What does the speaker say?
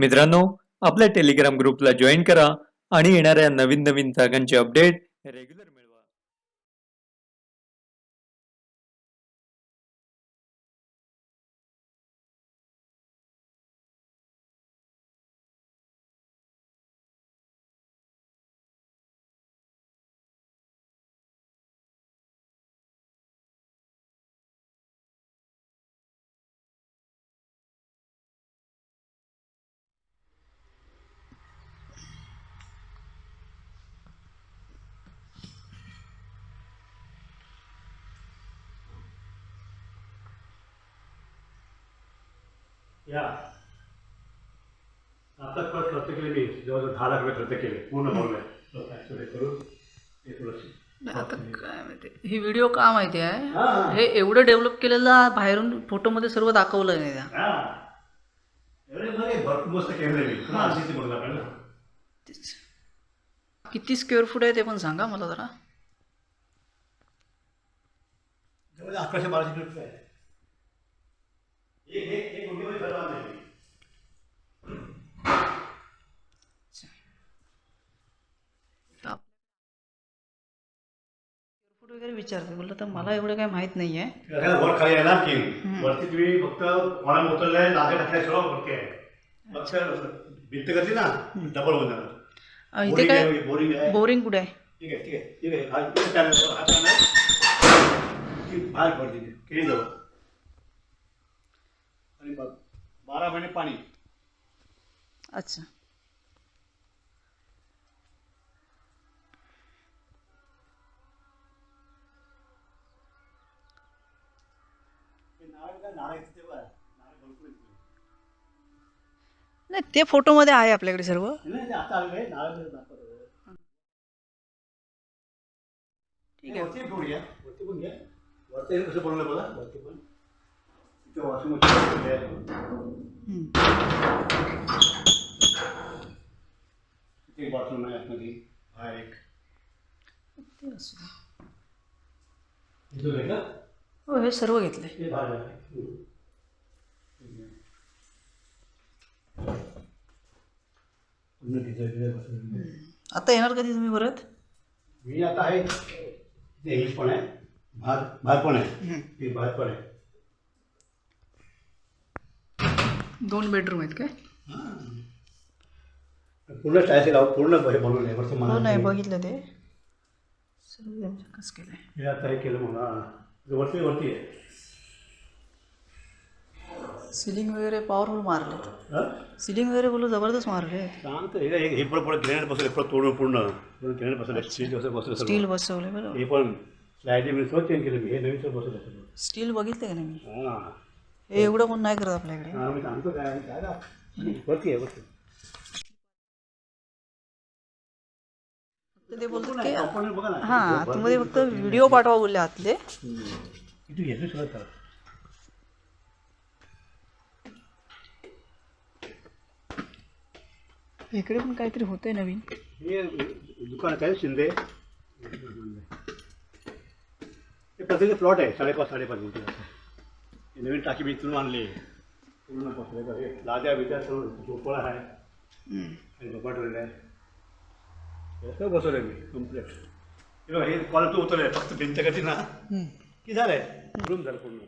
मित्रांनो आपल्या टेलिग्राम ग्रुपला जॉईन करा आणि येणाऱ्या नवीन नवीन जागांचे अपडेट रेग्युलर या. आता केले मी. जवळजवळ दहा लाख रुपये खर्च केले. पूर्ण करून हे थोडंसं आता काय माहिती. ही व्हिडिओ का माहिती आहे? हां. एवढं डेव्हलप केलेलं बाहेरून फोटोमध्ये सर्व दाखवलं नाही त्या. किती स्क्वेअर फूट आहे ते पण सांगा मला जरा. जवळ अकराशे बाराशे रुपये आहे एक एक एक गुंठेमध्ये घर बांधलंय मी. फूट वगैरे विचारते बोललं तर मला एवढं काय माहीत नाही आहे वर खाली आहे ना की वरती तुम्ही फक्त कोणा उतरलंय सर्व वरती आहे. फक्त भिंत करते ना डबल अं, इथे बोरिंग काय? आहे बोरिंग आहे. बोरिंग कुठे आहे? ठीक आहे ठीक आहे. ठीक आहे हा इथे channel, हा channel. ती बाहेर पडते ती, केळीजवळ आणि बघ बारा महिने पाणी. अच्छा ते नारळ काय नारळ आहे तिथे बघा. नारळ भरपूर आहे तिथे. नाही ते फोटोमध्ये आहे आपल्याकडे सर्व. ठीक आहे. हे हो हे सर्व घेतले. आता येणार कधी तुम्ही परत? मी आता आहे. ते हेच पण आहे. भात भात पण आहे. ते भात पण आहे. दोन बेडरूम आहेत काय? पूर्ण टायस लावून पूर्ण हे बनवलं आहे. वरचं हो नाही बघितलं ते. सर्व कसं केलंय? हे आता हे केलं म्हणा. वरती वरती आहे. सिलिंग वगैरे पॉवरफुल मारले. हा? सिलिंग वगैरे बोलू जबरदस्त मारले. सांगतो हे काय हे पण पुढे ग्रेनेड बसवले पुढं तोडून पूर्ण पूर्ण ग्रेनेड बसवले. स्टील बसवलं. स्टील बसवले बरोबर. हे पण स्लायडिंग मी स्वच्छ चेंज केलं मी. हे नवीन सर बसवलं स्टील बघितलं का नाही मी? हां. हे एवढं कोण नाही करत आपल्याकडे. हां मी सांगतो काय वरती आहे वरती. ते बोलतात की हां आतमध्ये फक्त व्हिडिओ पाठवा बोलले आतले. इकडे पण काहीतरी होतंय नवीन. हे दुकान काय शिंदे? हे प्रत्येक प्लॉट आहे साडेपाच साडेपाच हे नवीन टाकी मी इथून आणली. पूर्ण हे लाद्या बिद्या सर्व झोपळा आहे. झोपा ठेवलेलं आहे. हे सगळं बसवलं मी कंप्लीट हे बघा हे कॉल तो उतरलं फक्त भिंत कधी ना हम्म. की झालंय रूम झालं पूर्ण